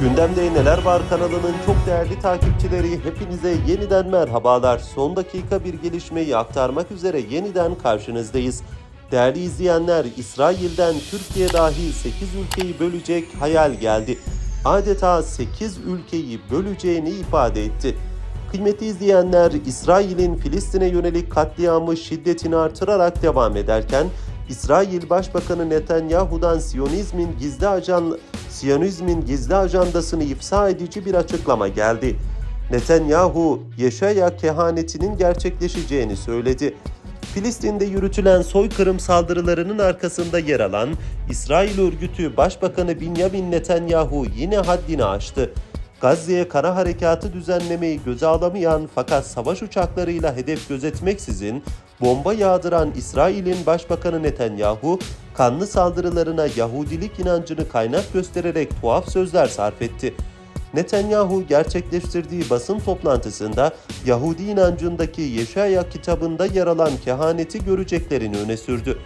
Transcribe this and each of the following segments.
Gündemde Neler Var kanalının çok değerli takipçileri hepinize yeniden merhabalar. Son dakika bir gelişmeyi aktarmak üzere yeniden karşınızdayız. Değerli izleyenler, İsrail'den Türkiye dahil 8 ülkeyi bölecek hayal geldi. Adeta 8 ülkeyi böleceğini ifade etti. Kıymetli izleyenler, İsrail'in Filistin'e yönelik katliamı şiddetini artırarak devam ederken, İsrail Başbakanı Netanyahu'dan Siyonizmin gizli ajan Siyonizmin gizli ajandasını ifsa edici bir açıklama geldi. Netanyahu, Yeşaya kehanetinin gerçekleşeceğini söyledi. Filistin'de yürütülen soykırım saldırılarının arkasında yer alan İsrail örgütü Başbakanı Benjamin Netanyahu yine haddini aştı. Gazze'ye kara harekatı düzenlemeyi göze alamayan fakat savaş uçaklarıyla hedef gözetmeksizin bomba yağdıran İsrail'in Başbakanı Netanyahu, kanlı saldırılarına Yahudilik inancını kaynak göstererek tuhaf sözler sarf etti. Netanyahu gerçekleştirdiği basın toplantısında Yahudi inancındaki Yeşaya kitabında yer alan kehaneti göreceklerini öne sürdü.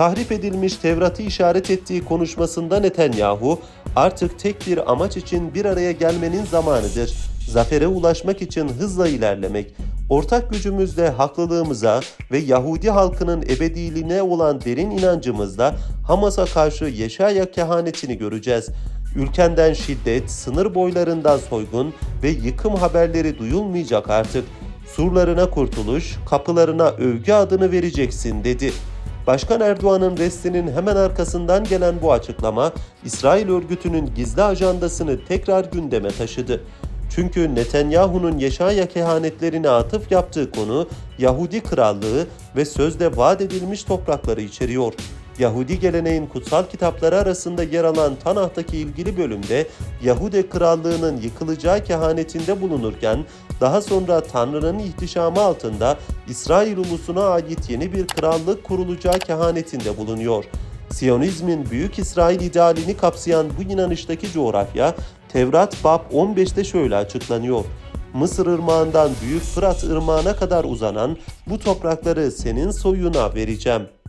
Tahrip edilmiş Tevrat'ı işaret ettiği konuşmasında Netanyahu, artık tek bir amaç için bir araya gelmenin zamanıdır. Zafere ulaşmak için hızla ilerlemek, ortak gücümüzle haklılığımıza ve Yahudi halkının ebediliğine olan derin inancımızla Hamas'a karşı Yeşaya kehanetini göreceğiz. Ülkenden şiddet, sınır boylarından soygun ve yıkım haberleri duyulmayacak artık. Surlarına kurtuluş, kapılarına övgü adını vereceksin dedi. Başkan Erdoğan'ın restinin hemen arkasından gelen bu açıklama, İsrail örgütünün gizli ajandasını tekrar gündeme taşıdı. Çünkü Netanyahu'nun Yeşaya kehanetlerine atıf yaptığı konu Yahudi krallığı ve sözde vaat edilmiş toprakları içeriyor. Yahudi geleneğin kutsal kitapları arasında yer alan Tanah'taki ilgili bölümde Yahudi krallığının yıkılacağı kehanetinde bulunurken daha sonra Tanrı'nın ihtişamı altında İsrail ulusuna ait yeni bir krallık kurulacağı kehanetinde bulunuyor. Siyonizmin Büyük İsrail idealini kapsayan bu inanıştaki coğrafya Tevrat Bab 15'te şöyle açıklanıyor. Mısır ırmağından Büyük Fırat ırmağına kadar uzanan bu toprakları senin soyuna vereceğim.''